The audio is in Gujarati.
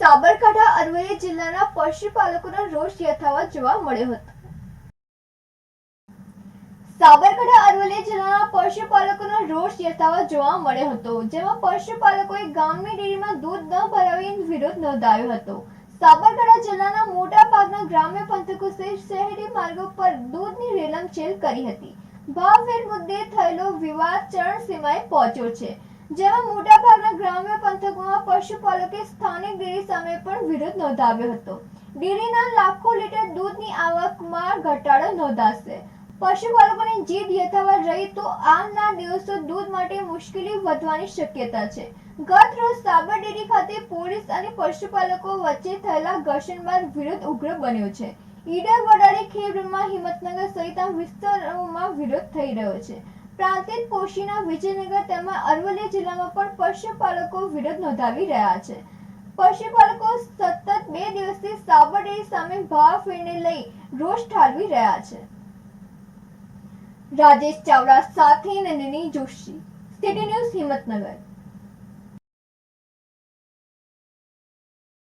સાબરકાંઠા, અરવલ્લી જિલ્લાના પશુપાલકોનો રોષ યથાવત જોવા મળ્યો હતો. સાબરકાંઠા, અરવલ્લી જિલ્લાના પશુપાલકોનો રોષ યથાવત જોવા મળ્યો હતો, જેમાં પશુપાલકોએ ગામની ડેરીમાં દૂધ ન ભરાવી વિરોધ નોંધાયો હતો. સાબરકાંઠા જિલ્લાના મોટા ભાગના ગ્રામ્ય પંથકો સહિત શહેરી માર્ગો પર દૂધની રેલમછેલ કરી હતી. ભાવવેર મુદ્દે થયેલો વિવાદ ચરણસીમાએ પહોંચ્યો છે, જેમાં મોટાભાગના ગ્રામ્ય પંથકોમાં પશુપાલકે સ્થાનિક ડેરી સામે પણ વિરોધ નોંધાવ્યો હતો. ડેરીના લાખો લીટર દૂધની આવકમાં ઘટાડો નોંધાશે. પશુપાલકોની જીદ યથાવત રહી તો આવનાર દિવસો દૂધ માટે મુશ્કેલી વધવાની શક્યતા છે. ગત રોજ સાબર ડેરી ખાતે પોલીસ અને પશુપાલકો વચ્ચે થયેલા ઘર્ષણ બાદ વિરોધ ઉગ્ર બન્યો છે. ઈડર વડાળી ખેડમાં હિંમતનગર સહિતના વિસ્તારોમાં વિરોધ થઈ રહ્યો છે. પ્રાંતિજ કોશીના વિજયનગર તેમજ અરવલ્લી જિલ્લામાં પણ પશુપાલકો વિરોધ નોંધાવી રહ્યા છે. પશુપાલકો સતત બે દિવસથી સાબરડેરી સામે ભાવ ફેરને લઈ રોષ ઠાલવી રહ્યા છે. રાજેશ ચાવડા સાથે નંદિની જોશી, સિટી ન્યૂઝ હિંમતનગર.